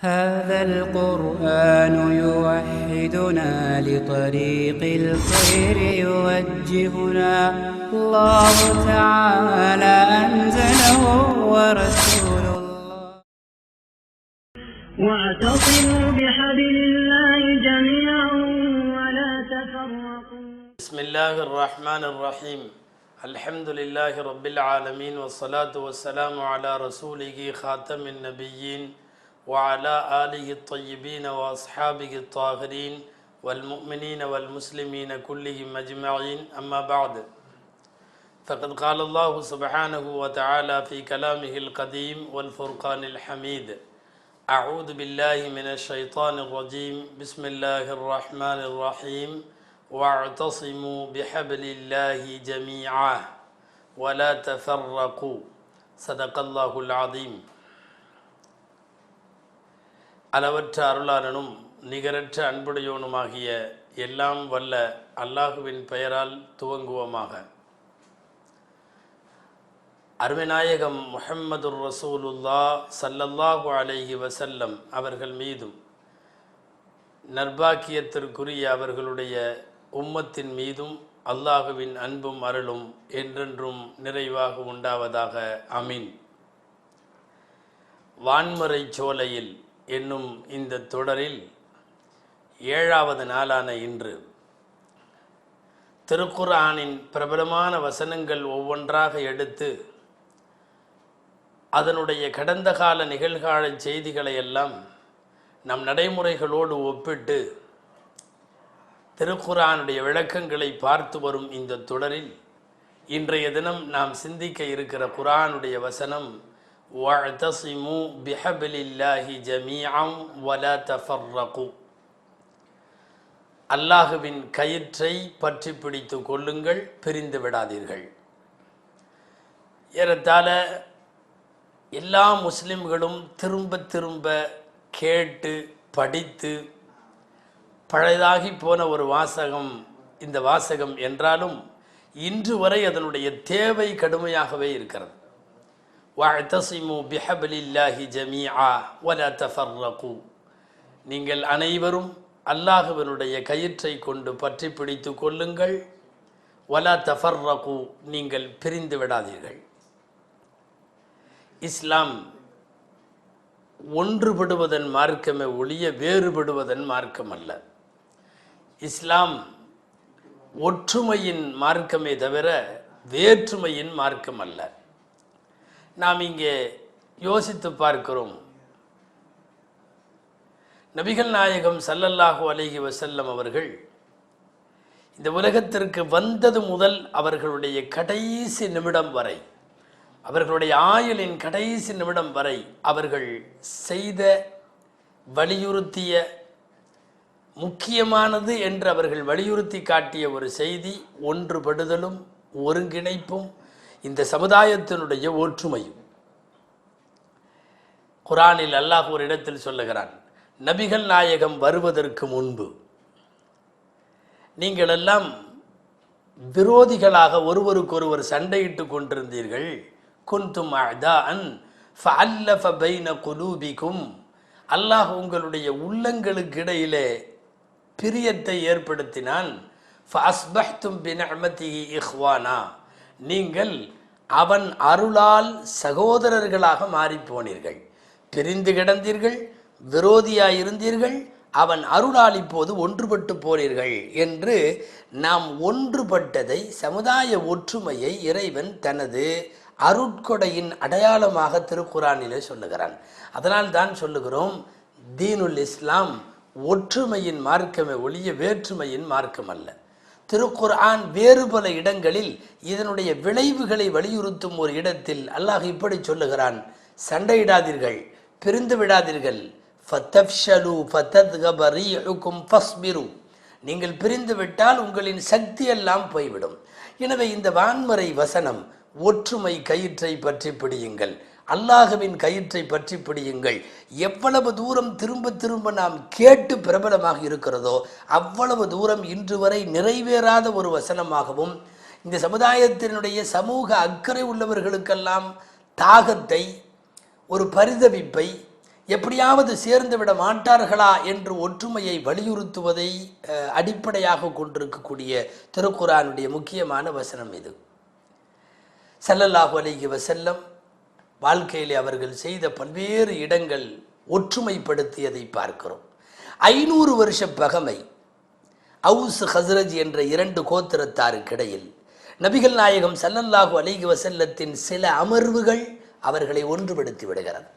هذا القرآن يوحدنا لطريق الخير يوجهنا. الله تعالى أنزله ورسول الله واعتصموا بحبل الله جميعا ولا تفرقوا. بسم الله الرحمن الرحيم. الحمد لله رب العالمين والصلاة والسلام على رسوله خاتم النبيين وعلى آله الطيبين وأصحابه الطاهرين والمؤمنين والمسلمين كلهم أجمعين. أما بعد فقد قال الله سبحانه وتعالى في كلامه القديم والفرقان الحميد أعوذ بالله من الشيطان الرجيم بسم الله الرحمن الرحيم واعتصموا بحبل الله جميعا ولا تفرقوا. صدق الله العظيم. அளவற்ற அருளாளனும் நிகரற்ற அன்புடையோனுமாகிய எல்லாம் வல்ல அல்லாஹுவின் பெயரால் துவங்குவோமாக. அருமைநாயகம் முஹம்மதுர் ரசூலுல்லா சல்லல்லாஹு அலைஹி வசல்லம் அவர்கள் மீதும் நர்பாக்கியத்திற்குரிய அவர்களுடைய உம்மத்தின் மீதும் அல்லாஹுவின் அன்பும் அருளும் என்றென்றும் நிறைவாக உண்டாவதாக. அமீன் வான்மறை சோலையில் என்னும் இந்த தொடரில் ஏழாவது நாளான இன்று திருக்குரானின் பிரபலமான வசனங்கள் ஒவ்வொன்றாக எடுத்து அதனுடைய கடந்த கால நிகழ்கால செய்திகளை எல்லாம் நம் நடைமுறைகளோடு ஒப்பிட்டு திருக்குரானுடைய விளக்கங்களை பார்த்து வரும் இந்த தொடரில் இன்றைய தினம் நாம் சிந்திக்க இருக்கிற குரானுடைய வசனம் وَاعْتَصِمُوا بِحَبْلِ اللَّهِ جَمِيعًا وَلَا تَفَرَّقُوا அல்லாஹுவின் கயிற்றை பற்றி பிடித்து கொள்ளுங்கள் பிரிந்து விடாதீர்கள் ஏறத்தாழ எல்லா முஸ்லிம்களும் திரும்ப திரும்ப கேட்டு படித்து பழையதாகி போன ஒரு வாசகம் இந்த வாசகம் என்றாலும் இன்று வரை அதனுடைய தேவை கடுமையாகவே இருக்கிறது வாழ்த்தசிமு பிஹபிலில்லாஹி ஜமீஆ வல தஃபர்ரகு நீங்கள் அனைவரும் அல்லாஹுவனுடைய கயிற்றை கொண்டு பற்றி பிடித்து கொள்ளுங்கள். வலா தஃபர்ரகு நீங்கள் பிரிந்து விடாதீர்கள். இஸ்லாம் ஒன்றுபடுவதன் மார்க்கமே ஒழிய வேறுபடுவதன் மார்க்கம் அல்ல இஸ்லாம் ஒற்றுமையின் மார்க்கமே தவிர வேற்றுமையின் மார்க்கம் அல்ல நாம் இங்கே யோசித்து பார்க்கிறோம். நபிகள் நாயகம் சல்லல்லாஹு அலைஹி வசல்லம் அவர்கள் இந்த உலகத்திற்கு வந்தது முதல் அவர்களுடைய கடைசி நிமிடம் வரை அவர்களுடைய ஆயுளின் கடைசி நிமிடம் வரை அவர்கள் செய்த வலியுறுத்திய முக்கியமானது என்று அவர்கள் வலியுறுத்தி காட்டிய ஒரு செய்தி ஒன்றுபடுதலும் ஒருங்கிணைப்பும் இந்த சமுதாயத்தினுடைய ஒற்றுமையும். குரானில் அல்லாஹ் ஒரு இடத்தில் சொல்லுகிறான் நபிகள் நாயகம் வருவதற்கு முன்பு நீங்கள் எல்லாம் விரோதிகளாக ஒருவருக்கொருவர் சண்டையிட்டு கொண்டிருந்தீர்கள். குந்தும் அதான் குலூபிக்கும் அல்லாஹ் உங்களுடைய உள்ளங்களுக்கு இடையிலே பிரியத்தை ஏற்படுத்தினான். ஃபாஸ்பஹ்தும் பின் அமதி இஹ்வானா. நீங்கள் அவன் அருளால் சகோதரர்களாக மாறிப்போனீர்கள். பிரிந்து கிடந்தீர்கள் விரோதியாயிருந்தீர்கள் அவன் அருளால் இப்போது ஒன்றுபட்டு போனீர்கள் என்று நாம் ஒன்றுபட்டதை சமுதாய ஒற்றுமையை இறைவன் தனது அருட்கொடையின் அடையாளமாக திருக்குறானிலே சொல்லுகிறான். அதனால் தான் சொல்லுகிறோம் தீனுல் இஸ்லாம் ஒற்றுமையின் மார்க்கமே ஒழிய வேற்றுமையின் மார்க்கம் அல்ல திருக்குர்ஆன் வேறு பல இடங்களில் இதனுடைய விளைவுகளை வலியுறுத்தும் ஒரு இடத்தில் அல்லாஹ் இப்படி சொல்லுகிறான். சண்டையிடாதீர்கள் பிரிந்து விடாதீர்கள். ஃபத்தப்ஷலு ஃபத்தத்கப ரீஹுக்கும் ஃபஸ்பிரு. நீங்கள் பிரிந்து விட்டால் உங்களின் சக்தி எல்லாம் போய்விடும். எனவே இந்த வான்மறை வசனம் ஒற்றுமை கயிற்றை பற்றி பிடியுங்கள். அல்லாஹுவின் கயிற்றை பற்றி பிடியுங்கள். எவ்வளவு தூரம் திரும்ப திரும்ப நாம் கேட்டு பிரபலமாக இருக்கிறதோ அவ்வளவு தூரம் இன்று வரை நிறைவேறாத ஒரு வசனமாகவும் இந்த சமுதாயத்தினுடைய சமூக அக்கறை உள்ளவர்களுக்கெல்லாம் தாகத்தை ஒரு பரிதவிப்பை எப்படியாவது சேர்ந்து விட மாட்டார்களா என்று ஒற்றுமையை வலியுறுத்துவதை அடிப்படையாக கொண்டிருக்கக்கூடிய திருக்குறானுடைய முக்கியமான வசனம் இது. சல்லல்லாஹு அலைஹி வசல்லம் வாழ்க்கையிலே அவர்கள் செய்த பல்வேறு இடங்கள் ஒற்றுமைப்படுத்தியதை பார்க்கிறோம். ஐநூறு வருஷ பகமை அவுஸ் ஹஸ்ரஜ் என்ற இரண்டு கோத்திரத்தாருக்கிடையில் நபிகள் நாயகம் சல்லல்லாஹு அலிகி வசல்லத்தின் சில அமர்வுகள் அவர்களை ஒன்றுபடுத்தி விடுகிறது.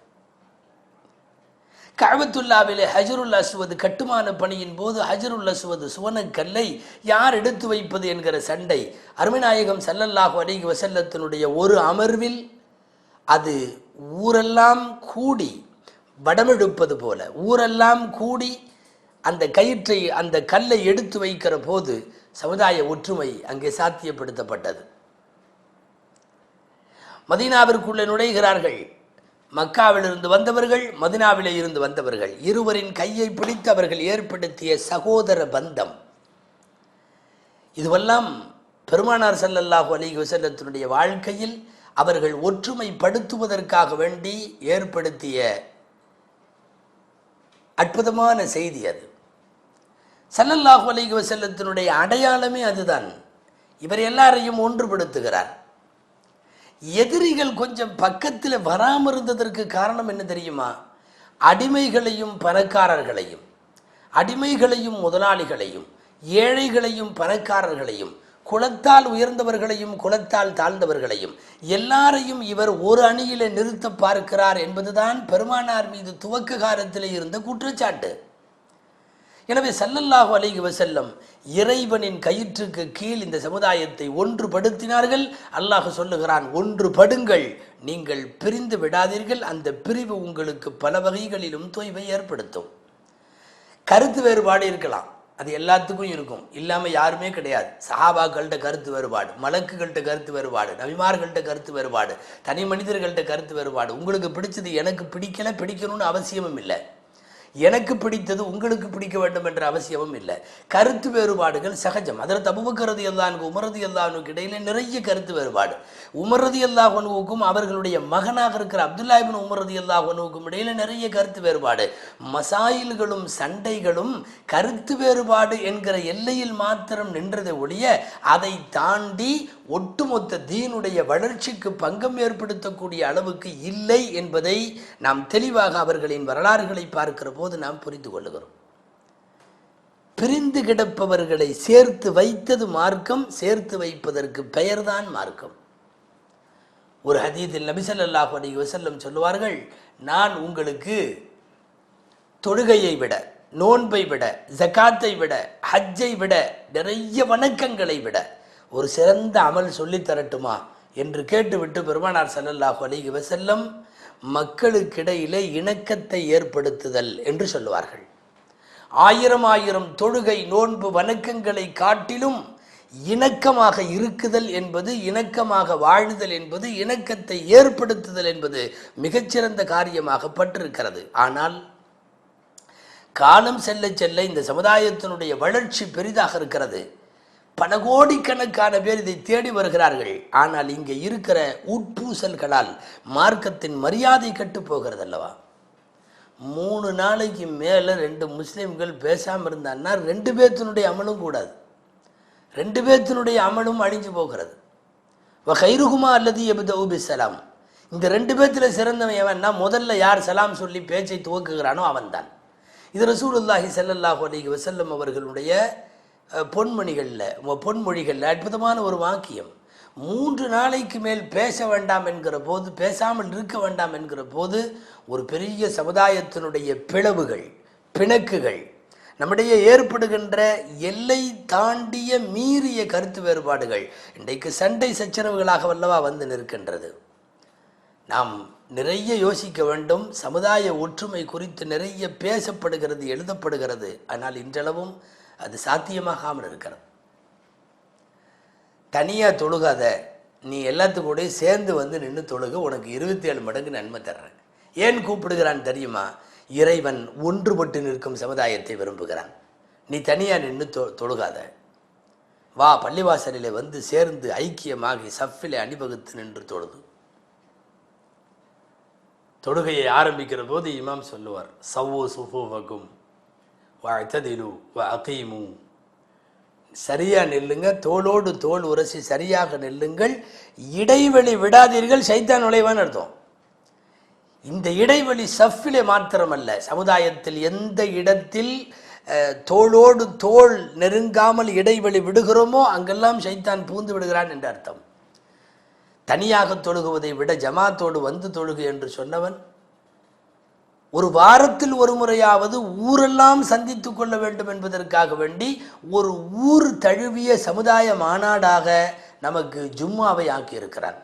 கஅபத்துல்லாவிலே ஹஜருல் அசுவது கட்டுமான பணியின் போது ஹஜருல் அசுவது சுவனக்கல்லை யார் எடுத்து வைப்பது என்கிற சண்டை அருமைநாயகம் சல்லல்லாஹு அலிகி வசல்லத்தினுடைய ஒரு அமர்வில் அது ஊரெல்லாம் கூடி வடமெடுப்பது போல ஊரெல்லாம் கூடி அந்த கயிற்றை அந்த கல்லை எடுத்து வைக்கிற போது சமுதாய ஒற்றுமை அங்கே சாத்தியப்படுத்தப்பட்டது. மதீனாவிற்குள்ளே நுழைகிறார்கள். மக்காவிலிருந்து வந்தவர்கள் மதினாவிலே இருந்து வந்தவர்கள். இருவரின் கையை பிடித்து அவர்கள் ஏற்படுத்திய சகோதர பந்தம். இதுவெல்லாம் பெருமானார் ஸல்லல்லாஹு அலைஹி வசல்லத்தினுடைய வாழ்க்கையில் அவர்கள் ஒற்றுமைப்படுத்துவதற்காக வேண்டி ஏற்படுத்திய அற்புதமான செய்தி அது. சல்லல்லாஹு அலைஹி வசல்லத்தினுடைய அடையாளமே அதுதான். இவர் எல்லாரையும் ஒன்றுபடுத்துகிறார். எதிரிகள் கொஞ்சம் பக்கத்தில் வராமல் இருந்ததற்கு காரணம் என்ன தெரியுமா? அடிமைகளையும் பணக்காரர்களையும் அடிமைகளையும் முதலாளிகளையும் ஏழைகளையும் பணக்காரர்களையும் குலத்தால் உயர்ந்தவர்களையும் குலத்தால் தாழ்ந்தவர்களையும். எல்லாரையும் இவர் ஒரு அணியிலே நிறுத்த பார்க்கிறார் என்பதுதான் பெருமானார் மீது துவக்க காலத்தில் இருந்த குற்றச்சாட்டு. எனவே சல்லல்லாஹு அலைகி வசல்லம் இறைவனின் கயிற்றுக்கு கீழ் இந்த சமுதாயத்தை ஒன்றுபடுத்தினார்கள். அல்லாஹ் சொல்லுகிறான் ஒன்றுபடுங்கள் நீங்கள் பிரிந்து விடாதீர்கள். அந்த பிரிவு உங்களுக்கு பல வகைகளிலும் தொய்வை ஏற்படுத்தும். கருத்து வேறுபாடு இருக்கலாம். அது எல்லாத்துக்கும் இருக்கும். இல்லாமல் யாருமே கிடையாது. சஹாபாக்கள்கிட்ட கருத்து வேறுபாடு மலக்குகள்கிட்ட கருத்து வேறுபாடு நபிமார்கள்ட்ட கருத்து வேறுபாடு தனி மனிதர்கள்ட்ட கருத்து வேறுபாடு. உங்களுக்கு பிடிச்சது எனக்கு பிடிக்கல பிடிக்கணும்னு அவசியமும் இல்லை. எனக்கு பிடித்தது உங்களுக்கு பிடிக்க வேண்டும் என்ற அவசியமும் இல்லை. கருத்து வேறுபாடுகள் சகஜம். அதில் தபுபக்கரது எல்லானுக்கு உமரது எல்லானுக்கு இடையில நிறைய கருத்து வேறுபாடு. உமரது எல்லாஹனுவுக்கும் அவர்களுடைய மகனாக இருக்கிற அப்துல்லா உமரது எல்லா ஒனுவுக்கும் இடையில நிறைய கருத்து வேறுபாடு. மசாயில்களும் சண்டைகளும் கருத்து வேறுபாடு என்கிற எல்லையில் மாத்திரம் நின்றதை ஒழிய அதை தாண்டி ஒட்டுமொத்த தீனுடைய வளர்ச்சிக்கு பங்கம் ஏற்படுத்தக்கூடிய அளவுக்கு இல்லை என்பதை நாம் தெளிவாக அவர்களின் வரலாறுகளை பார்க்கிற போது நாம் புரிந்து கொள்ளுகிறோம் பிரிந்து கிடப்பவர்களை சேர்த்து வைத்தது மார்க்கம் சேர்த்து வைப்பதற்கு பெயர்தான் மார்க்கம். ஒரு ஹதீதில் நபிசல்லாஹு அலி வசல்லம் சொல்லுவார்கள் நான் உங்களுக்கு தொழுகையை விட நோன்பை விட ஜகாத்தை விட ஹஜ்ஜை விட நிறைய வணக்கங்களை விட ஒரு சிறந்த அமல் சொல்லித்தரட்டுமா என்று கேட்டுவிட்டு பெருமானார் செல்லல்லாஹு அலைஹி வசல்லம் மக்களுக்கிடையிலே இணக்கத்தை ஏற்படுத்துதல் என்று சொல்லுவார்கள். ஆயிரம் ஆயிரம் தொழுகை நோன்பு வணக்கங்களை காட்டிலும் இணக்கமாக இருக்குதல் என்பது இணக்கமாக வாழுதல் என்பது இணக்கத்தை ஏற்படுத்துதல் என்பது மிகச்சிறந்த காரியமாக பட்டிருக்கிறது ஆனால் காலம் செல்ல செல்ல இந்த சமுதாயத்தினுடைய வளர்ச்சி பெரிதாக இருக்கிறது. பல கோடிக்கணக்கான பேர் இதை தேடி வருகிறார்கள். ஆனால் இங்கே இருக்கிற உட்பூசல்களால் மார்க்கத்தின் மரியாதை கெட்டு போகிறது அல்லவா மூணு நாளைக்கு மேலே ரெண்டு முஸ்லீம்கள் பேசாமல் இருந்தான்னா ரெண்டு பேர்த்தினுடைய அமலும் கூடாது. ரெண்டு பேர்த்தினுடைய அமலும் அழிஞ்சு போகிறது. கைருகுமா அல்லது எபுதவு பிசலாம் இந்த ரெண்டு பேர்த்தில் சிறந்தவன் எவன்னா முதல்ல யார் சலாம் சொல்லி பேச்சை துவக்குகிறானோ அவன்தான். இது ரசூலுல்லாஹி ஸல்லல்லாஹு அலி வசல்லம் அவர்களுடைய பொன்மணிகளில் பொன்மொழிகளில் அற்புதமான ஒரு வாக்கியம். மூன்று நாளைக்கு மேல் பேச வேண்டாம் என்கிற போது பேசாமல் இருக்க வேண்டாம் என்கிற போது ஒரு பெரிய சமுதாயத்தினுடைய பிளவுகள் பிணக்குகள் நம்முடைய ஏற்படுகின்ற எல்லை தாண்டிய மீறிய கருத்து வேறுபாடுகள் இன்றைக்கு சண்டை சச்சரவுகளாக வல்லவா வந்து நிற்கின்றது. நாம் நிறைய யோசிக்க வேண்டும் சமுதாய ஒற்றுமை குறித்து நிறைய பேசப்படுகிறது எழுதப்படுகிறது. ஆனால் இன்றளவும் அது சாத்தியமாகாமல் இருக்கிறது. தனியாக தொழுகாத நீ எல்லாத்துக்கூடயும் சேர்ந்து வந்து நின்று தொழுக உனக்கு இருபத்தி ஏழு மடங்கு நன்மை தர்றேன். ஏன் கூப்பிடுகிறான் தெரியுமா? இறைவன் ஒன்றுபட்டு நிற்கும் சமுதாயத்தை விரும்புகிறான். நீ தனியாக நின்று தொ தொழுகாத. வா பள்ளிவாசலில் வந்து சேர்ந்து ஐக்கியமாகி சஃபிலே அணிவகுத்து நின்று தொழுது. தொழுகையை ஆரம்பிக்கிற போது இமாம் சொல்லுவார் சவ்வு சுஃபுவகும் வாழ்த்ததிலு வ அகீமு சரியாக நெல்லுங்க தோளோடு தோல் உரசி சரியாக நெல்லுங்கள். இடைவெளி விடாதீர்கள் சைத்தான் நுழைவான்னு அர்த்தம். இந்த இடைவெளி சஃபிலே மாத்திரமல்ல சமுதாயத்தில் எந்த இடத்தில் தோளோடு தோள் நெருங்காமல் இடைவெளி விடுகிறோமோ அங்கெல்லாம் சைத்தான் பூந்து விடுகிறான் என்று அர்த்தம். தனியாக தொழுகுவதை விட ஜமாத்தோடு வந்து தொழுகு என்று சொன்னவன் ஒரு வாரத்தில் ஒரு முறையாவது ஊரெல்லாம் சந்தித்து கொள்ள வேண்டும் என்பதற்காக வேண்டி ஒரு ஊர் தழுவிய சமுதாய மாநாடாக நமக்கு ஜும்மாவை ஆக்கியிருக்கிறார்.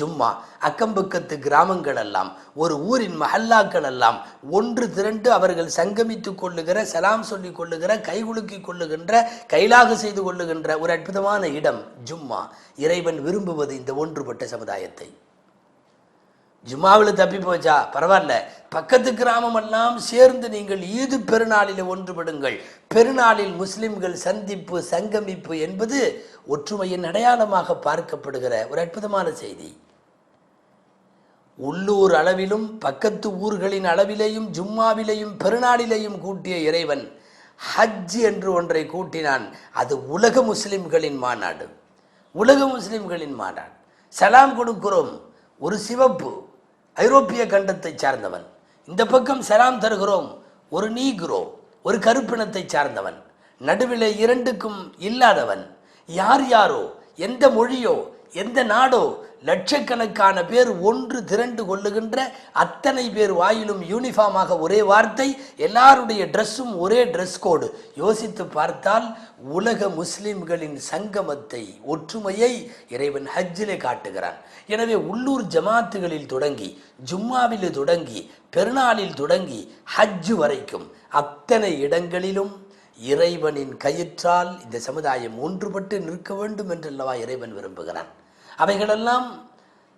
ஜும்மா அக்கம்பக்கத்து கிராமங்கள் எல்லாம் ஒரு ஊரின் மஹல்லாக்கள் எல்லாம் ஒன்று திரண்டு அவர்கள் சங்கமித்துக் கொள்ளுகிற சலாம் சொல்லிக் கொள்ளுகிற கைகுலுக்கிக் கொள்ளுகின்ற கைலாக செய்து கொள்ளுகின்ற ஒரு அற்புதமான இடம் ஜும்மா. இறைவன் விரும்புவது இந்த ஒன்றுபட்ட சமுதாயத்தை. ஜும்மாவில் தப்பி போச்சா? பரவாயில்ல. பக்கத்து கிராமம் எல்லாம் சேர்ந்து நீங்கள் ஈது பெருநாளில் ஒன்றுபடுங்கள். பெருநாளில் முஸ்லிம்கள் சந்திப்பு சங்கமிப்பு என்பது ஒற்றுமையின் அடையாளமாக பார்க்கப்படுகிற ஒரு அற்புதமான செய்தி. உள்ளூர் அளவிலும் பக்கத்து ஊர்களின் அளவிலேயும் ஜும்மாவிலேயும் பெருநாளிலேயும் கூட்டிய இறைவன் ஹஜ் என்று ஒன்றை கூட்டினான். அது உலக முஸ்லிம்களின் மாநாடு. உலக முஸ்லிம்களின் மாநாடு. சலாம் கொடுக்கிறோம். ஒரு சிவப்பு ஐரோப்பிய கண்டத்தை சார்ந்தவன். இந்த பக்கம் செலாம் தருகிறோம். ஒரு நீக்ரோ ஒரு கருப்பினத்தை சார்ந்தவன். நடுவிலே இரண்டுக்கும் இல்லாதவன். யார் யாரோ எந்த மொழியோ எந்த நாடோ லட்சக்கணக்கான பேர் ஒன்று திரண்டு கொள்ளுகின்ற அத்தனை பேர் வாயிலும் யூனிஃபார்மாக ஒரே வார்த்தை எல்லாருடைய ட்ரெஸ்ஸும் ஒரே ட்ரெஸ் கோடு யோசித்து பார்த்தால் உலக முஸ்லிம்களின் சங்கமத்தை ஒற்றுமையை இறைவன் ஹஜ்ஜிலே காட்டுகிறான். எனவே உள்ளூர் ஜமாத்துகளில் தொடங்கி ஜும்மாவில் தொடங்கி பெருநாளில் தொடங்கி ஹஜ் வரைக்கும் அத்தனை இடங்களிலும் இறைவனின் கயிற்றால் இந்த சமுதாயம் ஒன்றுபட்டு நிற்க வேண்டும் என்றல்லவா இறைவன் விரும்புகிறான். அவைகளெல்லாம்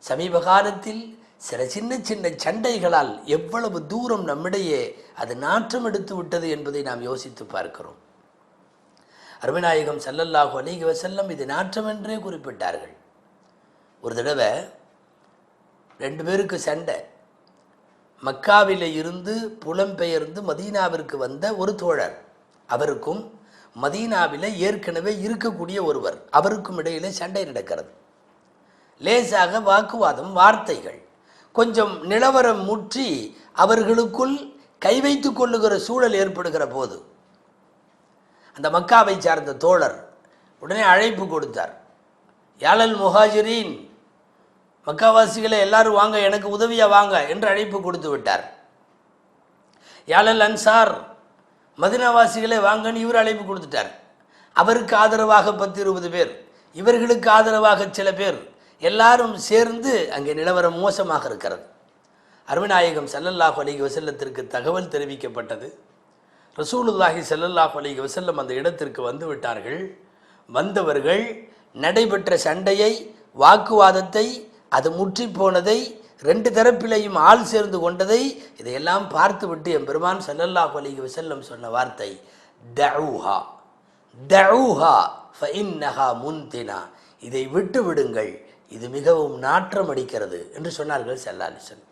சமீப காலத்தில் சில சின்ன சின்ன சண்டைகளால் எவ்வளவு தூரம் நம்மிடையே அது நாற்றம் எடுத்து விட்டது என்பதை நாம் யோசித்து பார்க்கிறோம். அருமநாயகம் ஸல்லல்லாஹு அலைஹி செல்லம் இது நாற்றம் என்றே குறிப்பிட்டார்கள். ஒரு தடவை ரெண்டு பேருக்கு சண்டை. மக்காவில் இருந்து புலம்பெயர்ந்து மதீனாவிற்கு வந்த ஒரு தோழர். அவருக்கும் மதீனாவில் ஏற்கனவே இருக்கக்கூடிய ஒருவர். அவருக்கும் இடையிலே சண்டை நடக்கிறது. லேசாக வாக்குவாதம் வார்த்தைகள். கொஞ்சம் நிலவரம் முற்றி அவர்களுக்குள் கை வைத்து கொள்ளுகிற சூழல் ஏற்படுகிற போது அந்த மக்காவை சார்ந்த தோழர் உடனே அழைப்பு கொடுத்தார். யாழல் முஹாஜிரின் மக்காவாசிகளை எல்லாரும் வாங்க எனக்கு உதவியாக வாங்க என்று அழைப்பு கொடுத்து விட்டார். யாழல் அன்சார் மதினாவாசிகளை வாங்கன்னு இவர் அழைப்பு கொடுத்துட்டார். அவருக்கு ஆதரவாக பத்து இருபது பேர் இவர்களுக்கு ஆதரவாக சில பேர் எல்லாரும் சேர்ந்து அங்கே நிலவரம் மோசமாக இருக்கிறது. அருமநாயகம் செல்லல்லாஹ் அலைஹி வசல்லத்திற்கு தகவல் தெரிவிக்கப்பட்டது. ரசூலுல்லாஹி செல்லல்லாஹ் அலிகி வசல்லம் அந்த இடத்திற்கு வந்து விட்டார்கள். வந்தவர்கள் நடைபெற்ற சண்டையை வாக்குவாதத்தை அது முற்றி போனதை ரெண்டு தரப்பிலையும் ஆள் சேர்ந்து கொண்டதை இதையெல்லாம் பார்த்துவிட்டு என் பெருமான் செல்லல்லாஹ் அலைஹி வசல்லம் சொன்ன வார்த்தை தஊஹா தஊஹா ஃபஇன்னஹா முன்தினா இதை விட்டு விடுங்கள் இது மிகவும் நாற்றம் அடிக்கிறது என்று சொன்னார்கள் செல்லாலிசன்.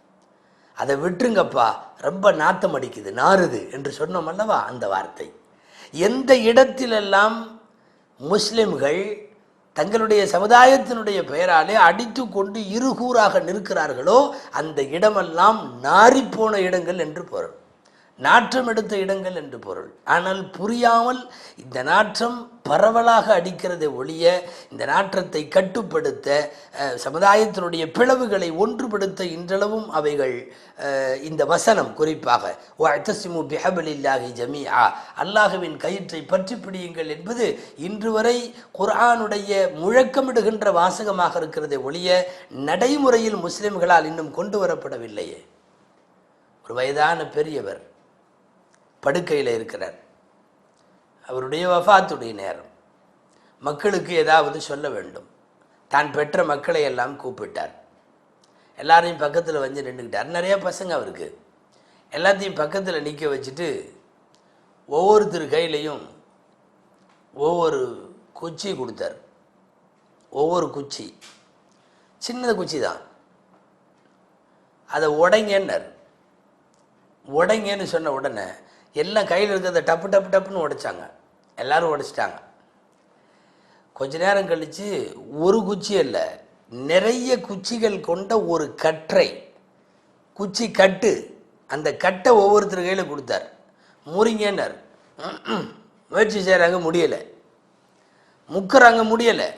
அதை விட்டுருங்கப்பா ரொம்ப நாத்தம் அடிக்குது நாறுது என்று சொன்னோம் அல்லவா அந்த வார்த்தை. எந்த இடத்திலெல்லாம் முஸ்லிம்கள் தங்களுடைய சமுதாயத்தினுடைய பெயராலே அடித்து கொண்டு இருகூறாக நிற்கிறார்களோ அந்த இடமெல்லாம் நாறிப்போன இடங்கள் என்று பொருள். நாற்றம் எடுத்த இடங்கள் என்று பொருள். ஆனால் புரியாமல் இந்த நாற்றம் பரவலாக அடிக்கிறதை ஒழிய இந்த நாற்றத்தை கட்டுப்படுத்த சமுதாயத்தினுடைய பிளவுகளை ஒன்றுபடுத்த இன்றளவும் அவைகள் இந்த வசனம் குறிப்பாக வஅ்தஸிமு பிஹபலில்லாஹி ஜமியா அல்லாஹுவின் கயிற்றை பற்றி பிடியுங்கள் என்பது இன்று வரை குர்ஆனுடைய முழக்கமிடுகின்ற வாசகமாக இருக்கிறதை ஒழிய நடைமுறையில் முஸ்லிம்களால் இன்னும் கொண்டு வரப்படவில்லையே. ஒரு வயதான பெரியவர் படுக்கையில் இருக்கிறார். அவருடைய வஃபாத்துடைய நேரம். மக்களுக்கு ஏதாவது சொல்ல வேண்டும். தான் பெற்ற மக்களை எல்லாம் கூப்பிட்டார். எல்லாரையும் பக்கத்தில் வந்து நின்றுக்கிட்டார் நிறைய பசங்க அவருக்கு. எல்லாத்தையும் பக்கத்தில் நிற்க வச்சுட்டு ஒவ்வொருத்தர் கையிலையும் ஒவ்வொரு குச்சி கொடுத்தார். ஒவ்வொரு குச்சி. சின்னது குச்சி தான். அதை உடைங்கன்னார். உடைங்கன்னு சொன்ன உடனே எல்லாம் கையில் இருக்கிறத டப்பு டப்பு டப்புன்னு உடைச்சாங்க. எல்லாரும் உடைச்சிட்டாங்க. கொஞ்ச நேரம் கழித்து ஒரு குச்சி இல்லை நிறைய குச்சிகள் கொண்ட ஒரு கற்றை குச்சி கட்டு அந்த கட்டை ஒவ்வொருத்தர் கையில் கொடுத்தார். முறிங்கன்னார் முயற்சி செய்கிறாங்க முடியலை. முக்கிறாங்க முடியலை.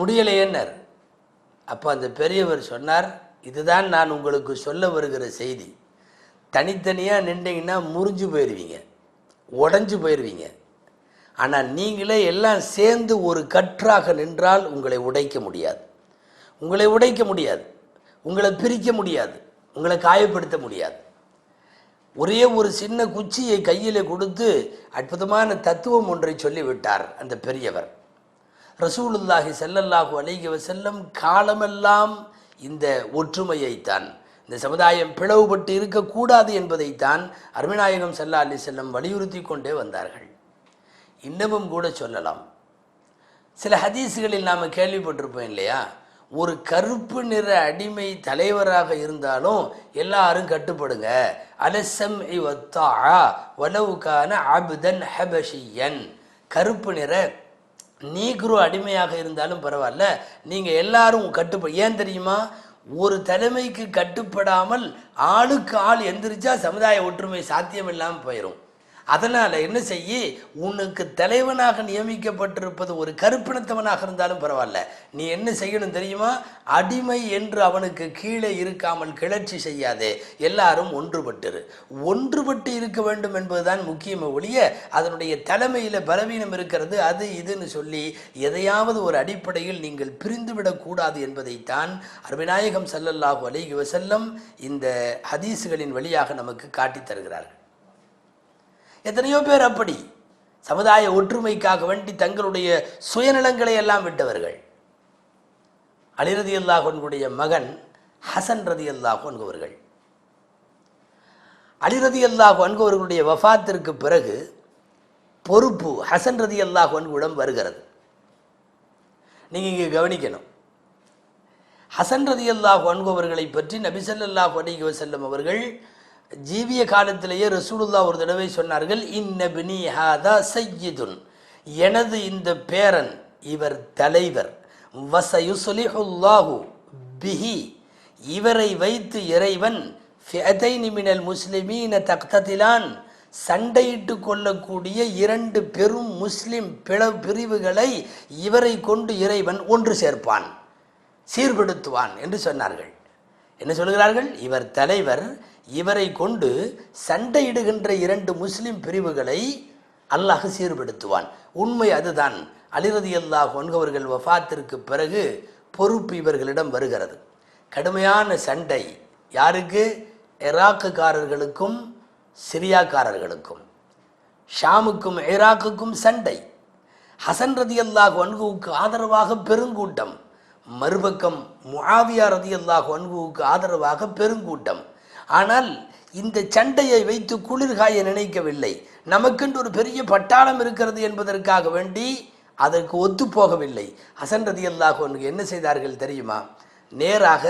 முடியலையேன்னார் அப்போ அந்த பெரியவர் சொன்னார் இதுதான் நான் உங்களுக்கு சொல்ல வருகிற செய்தி. தனித்தனியாக நின்றீங்கன்னா முறிஞ்சு போயிடுவீங்க உடஞ்சு போயிடுவீங்க ஆனால் நீங்களே எல்லாம் சேர்ந்து ஒரு கற்றாக நின்றால் உங்களை உடைக்க முடியாது. உங்களை உடைக்க முடியாது. உங்களை பிரிக்க முடியாது. உங்களை காயப்படுத்த முடியாது. ஒரே ஒரு சின்ன குச்சியை கையில் கொடுத்து அற்புதமான தத்துவம் ஒன்றை சொல்லிவிட்டார் அந்த பெரியவர். ரசூலுல்லாஹி செல்லல்லாஹு அலைஹி வஸல்லம் காலமெல்லாம் இந்த ஒற்றுமையைத்தான் இந்த சமுதாயம் பிளவுபட்டு இருக்கக்கூடாது என்பதைத்தான் அருமைநாயகம் ஸல்லல்லாஹு அலைஹி செல்லம் வலியுறுத்தி கொண்டே வந்தார்கள். இன்னமும் கூட சொல்லலாம். சில ஹதீஸுகளில் நாம் கேள்விப்பட்டிருப்போம் இல்லையா? ஒரு கருப்பு நிற அடிமை தலைவராக இருந்தாலும் எல்லாரும் கட்டுப்படுங்க. அலசம் வலவுக்கான அபுதன் ஹபஷியன். கருப்பு நிற நீக்ரோ அடிமையாக இருந்தாலும் பரவாயில்ல. நீங்கள் எல்லாரும் கட்டுப்ப ஏன் தெரியுமா? ஒரு தலைமைக்கு கட்டுப்படாமல் ஆளுக்கு ஆள் எந்திரிச்சா சமுதாய ஒற்றுமை சாத்தியம் இல்லாமல் போயிடும் அதனால் என்ன செய்யி? உனக்கு தலைவனாக நியமிக்கப்பட்டிருப்பது ஒரு கருப்பினத்தவனாக இருந்தாலும் பரவாயில்ல. நீ என்ன செய்யணும் தெரியுமா? அடிமை என்று அவனுக்கு கீழே இருக்காமல் கிளர்ச்சி செய்யாதே. எல்லாரும் ஒன்றுபட்டுரு. ஒன்றுபட்டு இருக்க வேண்டும் என்பதுதான் முக்கியமே ஒழிய அதனுடைய தலைமையில் பலவீனம் இருக்கிறது அது இதுன்னு சொல்லி எதையாவது ஒரு அடிப்படையில் நீங்கள் பிரிந்துவிடக்கூடாது என்பதைத்தான் அருவிநாயகம் சல்லல்லாஹு அலைஹி வசல்லம் இந்த ஹதீஸுகளின் வழியாக நமக்கு காட்டித் தருகிறார்கள். எத்தனையோ பேர் அப்படி. சமுதாய ஒற்றுமைக்காக வேண்டி தங்களுடைய சுயநலங்களை எல்லாம் விட்டவர்கள். அலிரதி அல்லாஹன்குடைய மகன் ஹசன் ரதி அல்லாஹ் என்பவர்கள் அலிரதி அல்லாஹ் என்பவர்களுடைய வஃபாத்திற்கு பிறகு பொறுப்பு ஹசன் ரதி அல்லாஹ் அன்குவிடம் வருகிறது. நீங்க இங்கே கவனிக்கணும். ஹசன் ரதி அல்லாஹ் அன்பவர்களை பற்றி நபிசல்லாஹ் அலிஹி வசல்லம் அவர்கள் ஜீவிய காலத்திலேயே ரசூலுல்லா ஒரு தடவை சொன்னார்கள் இன்னபினி ஹாதா சையிதுன். எனது இந்த பேரன் இவர் தலைவர். வசயுசுலிஹுல்லாஹு பிஹி. இவரை வைத்து இறைவன் ஃபியதைனி மினல் முஸ்லிமீன தக்தத்திலான் சண்டையிட்டு கொள்ளக்கூடிய இரண்டு பெரும் முஸ்லிம் பிள பிரிவுகளை இவரை கொண்டு இறைவன் ஒன்று சேர்ப்பான் சீர்படுத்துவான் என்று சொன்னார்கள். என்ன சொல்கிறார்கள்? இவர் தலைவர் இவரை கொண்டு சண்டையிடுகின்ற இரண்டு முஸ்லிம் பிரிவுகளை அல்லாஹ் சீர்படுத்துவான். உண்மை அதுதான். அலிரதி அல்லாஹ் ஒன்கவர்கள் வஃத்திற்கு பிறகு பொறுப்பு இவர்களிடம் வருகிறது. கடுமையான சண்டை யாருக்கு? ஈராக்குக்காரர்களுக்கும் சிரியாக்காரர்களுக்கும். ஷாமுக்கும் ஈராக்குக்கும் சண்டை. ஹசன் ரதி அல்லாஹ் ஒன்குவுக்கு ஆதரவாக பெருங்கூட்டம். மறுபக்கம் முஆவியா ரதி அல்லாஹ் அன்குவுக்கு ஆதரவாக பெருங்கூட்டம். ஆனால் இந்த சண்டையை வைத்து குளிர்காய நினைக்கவில்லை. நமக்கென்று ஒரு பெரிய பட்டாளம் இருக்கிறது என்பதற்காக வேண்டி அதற்கு ஒத்து போகவில்லை. ஹசன் ரதி அல்லாஹ் என்ன செய்தார்கள் தெரியுமா? நேராக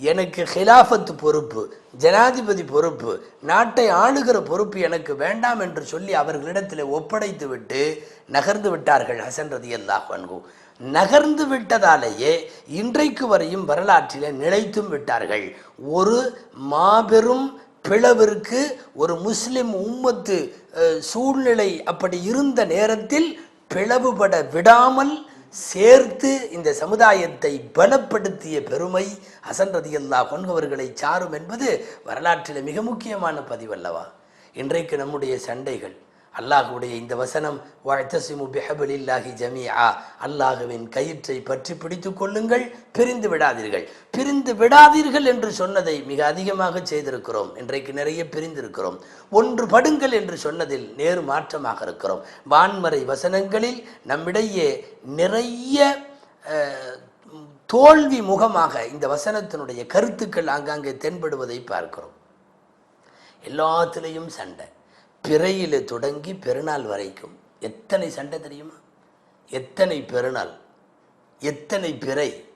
எனக்கு ஹிலாஃபத்து பொறுப்பு ஜனாதிபதி பொறுப்பு நாட்டை ஆளுகிற பொறுப்பு எனக்கு வேண்டாம் என்று சொல்லி அவர்களிடத்தில் ஒப்படைத்து விட்டு நகர்ந்து விட்டார்கள் ஹசன் ரதி அல்லாஹ் அன்கு நகர்ந்து விட்டதாலேயே இன்றைக்கு வரையும் வரலாற்றில் நிலைத்தும் விட்டார்கள். ஒரு மாபெரும் பிளவிற்கு ஒரு முஸ்லிம் உம்மத்து சூழ்நிலை அப்படி இருந்த நேரத்தில் பிளவுபட விடாமல் சேர்த்து இந்த சமுதாயத்தை பலப்படுத்திய பெருமை ஹசன் ரதியல்லா கொன்கவர்களை சாரும் என்பது வரலாற்றில் மிக முக்கியமான பதிவல்லவா? இன்றைக்கு நம்முடைய சண்டைகள் அல்லாஹுடைய இந்த வசனம் வாழ்த்தசிமு பிஹபலில்லாஹி ஜமீஆ. அல்லாஹுவின் கயிற்றை பற்றி பிடித்து கொள்ளுங்கள் பிரிந்து விடாதீர்கள். பிரிந்து விடாதீர்கள் என்று சொன்னதை மிக அதிகமாக செய்திருக்கிறோம். இன்றைக்கு நிறைய பிரிந்திருக்கிறோம். ஒன்று படுங்கள் என்று சொன்னதில் நேரு மாற்றமாக இருக்கிறோம். வான்மறை வசனங்களில் நம்மிடையே நிறைய தோல்வி முகமாக இந்த வசனத்தினுடைய கருத்துக்கள் ஆங்காங்கே தென்படுவதை பார்க்கிறோம். எல்லாத்திலையும் சண்டை. பிறையில் தொடங்கி பெருநாள் வரைக்கும். எத்தனை சண்டை தெரியுமா? எத்தனை பெருநாள்? எத்தனை பிறை?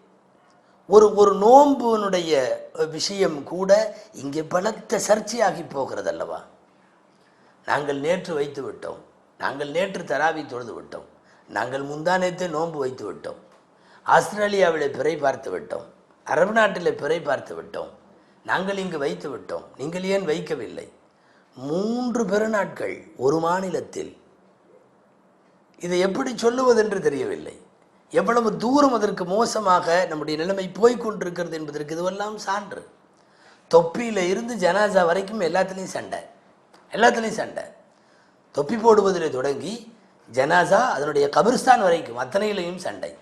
ஒரு ஒரு நோன்புனுடைய விஷயம் கூட இங்கே பலத்த சர்ச்சையாகி போகிறது அல்லவா நாங்கள் நேற்று வைத்து விட்டோம். நாங்கள் நேற்று தராவி தொழுது விட்டோம். நாங்கள் முந்தானத்தை நோன்பு வைத்து விட்டோம். ஆஸ்திரேலியாவில் பிறை பார்த்து விட்டோம். அரபு நாட்டில் பிறை பார்த்து விட்டோம். நாங்கள் இங்கு வைத்து விட்டோம். நீங்கள் ஏன் வைக்கவில்லை? மூன்று பெருநாட்கள் ஒரு மாநிலத்தில். இதை எப்படி சொல்லுவதென்று தெரியவில்லை. எவ்வளவு தூரம் அதற்கு மோசமாக நம்முடைய நிலைமை போய்கொண்டிருக்கிறது என்பதற்கு இதுவெல்லாம் சான்று. தொப்பியில் இருந்து ஜனாசா வரைக்கும் எல்லாத்துலேயும் சண்டை. எல்லாத்துலேயும் சண்டை. தொப்பி போடுவதில் தொடங்கி ஜனாசா அதனுடைய கபிர்ஸ்தான் வரைக்கும் அத்தனையிலையும் சண்டை.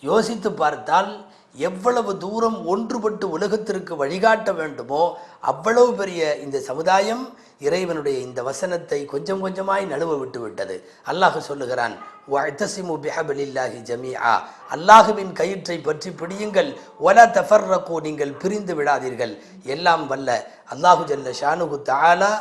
யோசித்து பார்த்தால் எவ்வளவு தூரம் ஒன்றுபட்டு உலகத்திற்கு வழிகாட்ட வேண்டுமோ அவ்வளவு பெரிய இந்த சமுதாயம் இறைவனுடைய இந்த வசனத்தை கொஞ்சம் கொஞ்சமாய் நழுவ விட்டு விட்டது அல்லாஹ் சொல்லுகிறான் வஅ்தஸிமு பிஹபிலில்லாஹி ஜமீஆ. அல்லாஹுவின் கயிற்றை பற்றி பிடியுங்கள் வலா தஃபர்ரகு. நீங்கள் பிரிந்து விடாதீர்கள். எல்லாம் வல்ல. அல்லாஹு ஜல்ல ஷானுகு தாலா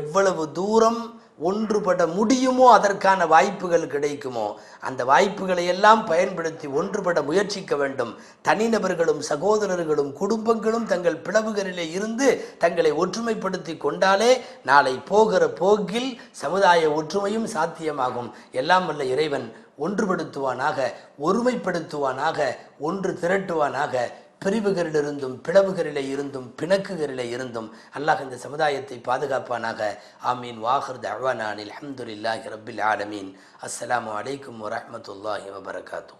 எவ்வளவு தூரம் ஒன்றுபட முடியுமோ அதற்கான வாய்ப்புகள் கிடைக்குமோ அந்த வாய்ப்புகளை எல்லாம் பயன்படுத்தி ஒன்றுபட முயற்சிக்க வேண்டும். தனிநபர்களும் சகோதரர்களும் குடும்பங்களும் தங்கள் பிளவுகளிலே இருந்து தங்களை ஒற்றுமைப்படுத்தி கொண்டாலே நாளை போகிற போக்கில் சமுதாய ஒற்றுமையும் சாத்தியமாகும். எல்லாம் வல்ல இறைவன் ஒன்றுபடுத்துவானாக ஒருமைப்படுத்துவானாக ஒன்று திரட்டுவானாக பிரிவுகளிலிருந்தும் பிளவுகளிலே இருந்தும் பிணக்குகளிலே இருந்தும் அல்லாஹ் இந்த சமுதாயத்தை பாதுகாப்பானாக ஆமீன் வாஹர் தவானான் அல்ஹம்துலில்லாஹி ரப்பில் ஆலமீன் அஸ்ஸலாமு அலைக்கும் வரஹ்மத்துல்லாஹி வபரகாத்துஹு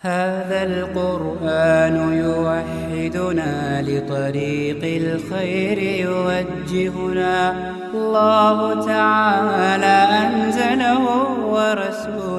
هذا القرآن يوحدنا لطريق الخير يوجهنا الله تعالى أنزله ورسوله